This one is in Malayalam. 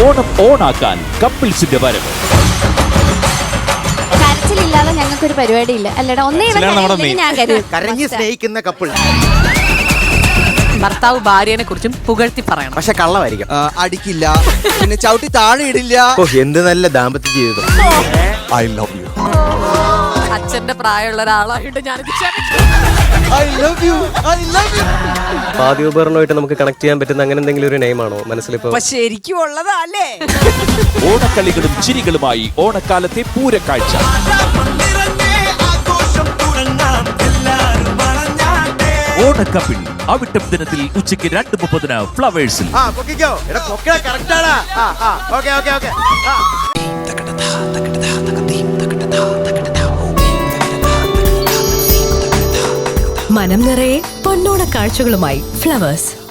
ഓണം ഓണാക്കാൻ കപ്പിൾസിന്റെ വരവ്. കരച്ചിലില്ലാതെ ഞങ്ങൾക്കൊരു പരിപാടി ഇല്ല അല്ലടാ ഒന്നേ ഇവൻ കരുതും സ്നേഹിക്കുന്ന കപ്പിൾ ഭർത്താവ് ഭാര്യനെ കുറിച്ചും പുകഴ്ത്തി പറയണം. പക്ഷെ കള്ളമായിരിക്കും. ആ, അടിക്കില്ല. പിന്നെ ചവിട്ടി താഴെ ഇടില്ല. ഓ എന്ത് നല്ല ദാമ്പത്യ ജീവിതം. I love you. അച്ഛന്റെ പ്രായമുള്ള ഒരാളായിട്ട് ഞാനിത് ായിട്ട് I love you I love you വാദ്യോപകരണമായിട്ട് നമുക്ക് കണക്ട് ചെയ്യാൻ പറ്റുന്ന അങ്ങനെ എന്തെങ്കിലും ഒരു നെയിമാണോ മനസ്സിലിപ്പോ ശരിക്കും ഉള്ളതല്ലേ? ഓണക്കളികളും ചിരികളുമായി ഓണക്കാലത്തെ പൂരക്കാഴ്ച. ഓണക്കപ്പിൾ അവിട്ടം ദിനത്തിൽ ഉച്ചയ്ക്ക് രണ്ട് മുപ്പതിന് ഫ്ലവേഴ്സിൽ മനം നിറയെ പൊന്നോണ കാഴ്ചകളുമായി ഫ്ലവേഴ്സ്.